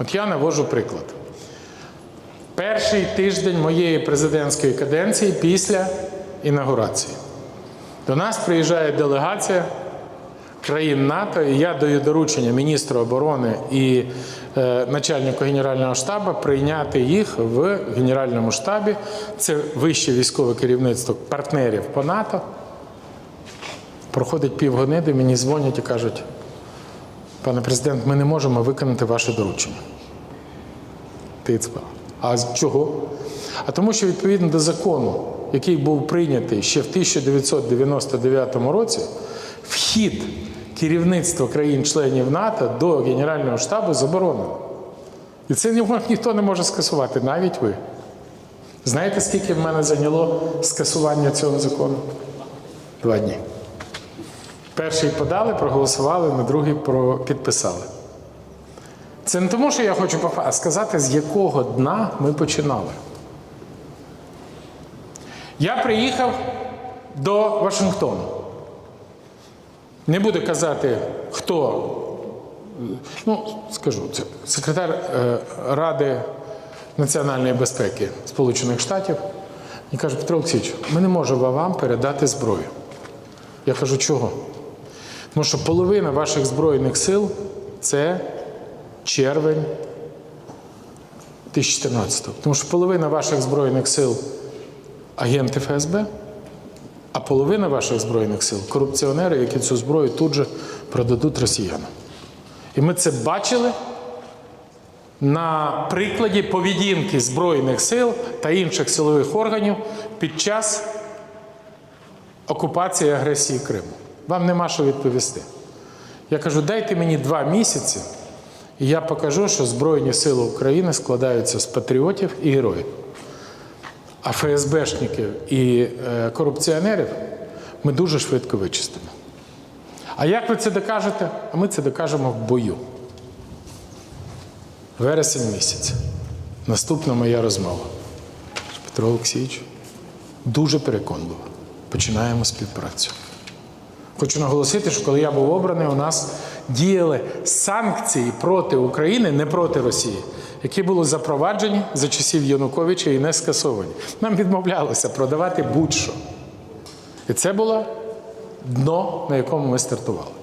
От я навожу приклад. Перший тиждень моєї президентської каденції після інаугурації. До нас приїжджає делегація країн НАТО, і я даю доручення міністру оборони і е, начальнику Генерального штабу прийняти їх в Генеральному штабі. Це вище військове керівництво партнерів по НАТО. Проходить півгодини, мені дзвонять і кажуть, пане президент, ми не можемо виконати ваше доручення. Тицьба. А чого? А тому, що відповідно до закону, який був прийнятий ще в 1999 році, вхід керівництва країн-членів НАТО до Генерального штабу заборонено. І це ніхто не може скасувати, навіть ви. Знаєте, скільки в мене зайняло скасування цього закону? Два дні. Перший подали, проголосували, на другий підписали. Це не тому, що я хочу а сказати, з якого дна ми починали. Я приїхав до Вашингтону. Не буду казати, хто. Ну, скажу, це секретар е, Ради національної безпеки Сполучених Штатів. І каже, Петро Олексійович, ми не можемо вам передати зброю. Я кажу, чого? Тому що половина ваших Збройних сил це червень 2014-го. Тому що половина ваших Збройних сил агенти ФСБ, а половина ваших Збройних сил корупціонери, які цю зброю тут же продадуть росіянам. І ми це бачили на прикладі поведінки Збройних сил та інших силових органів під час окупації агресії Криму. Вам нема що відповісти. Я кажу, дайте мені два місяці, і я покажу, що Збройні Сили України складаються з патріотів і героїв. А ФСБшників і е, корупціонерів ми дуже швидко вичистимо. А як ви це докажете? А ми це докажемо в бою. Вересень місяць. Наступна моя розмова. Петро Олексійович, дуже переконливо. Починаємо співпрацю. Хочу наголосити, що коли я був обраний, у нас діяли санкції проти України, не проти Росії, які були запроваджені за часів Януковича і не скасовані. Нам відмовлялося продавати будь-що. І це було дно, на якому ми стартували.